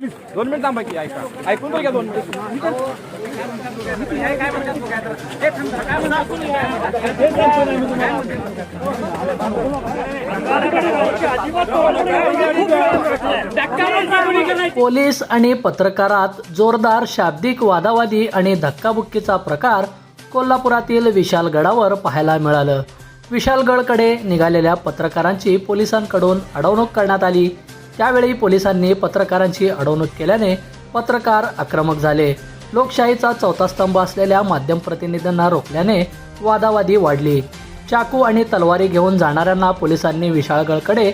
दोन मिनिट थांबा की ऐका. ऐकून बघा दोन मिनिट. पोलीस आणि पत्रकारात जोरदार शाब्दिक वादावादी आणि धक्काबुक्कीचा प्रकार कोल्हापुरातील विशालगडावर पाहायला मिळालं. विशालगडकडे निघालेल्या पत्रकारांची पोलिसांकडून अडवणूक करण्यात आली. त्यावेळी पोलिसांनी पत्रकारांची अडवणूक केल्याने पत्रकार आक्रमक झाले. लोकशाहीचा चौथा स्तंभ असलेल्या माध्यम प्रतिनिधींना रोखल्याने वादावादी वाढली. चाकू आणि तलवारी घेऊन जाणाऱ्यांना पोलिसांनी विशाळगडकडे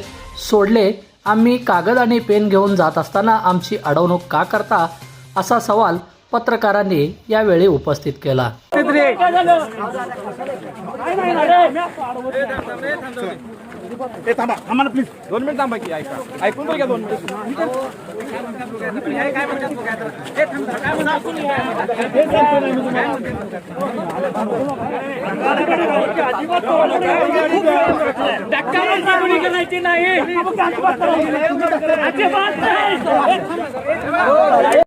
सोडले. आम्ही कागद आणि पेन घेऊन जात असताना आमची अडवणूक का करता? असा सवाल पत्रकारांनी यावेळी उपस्थित केला. नाही.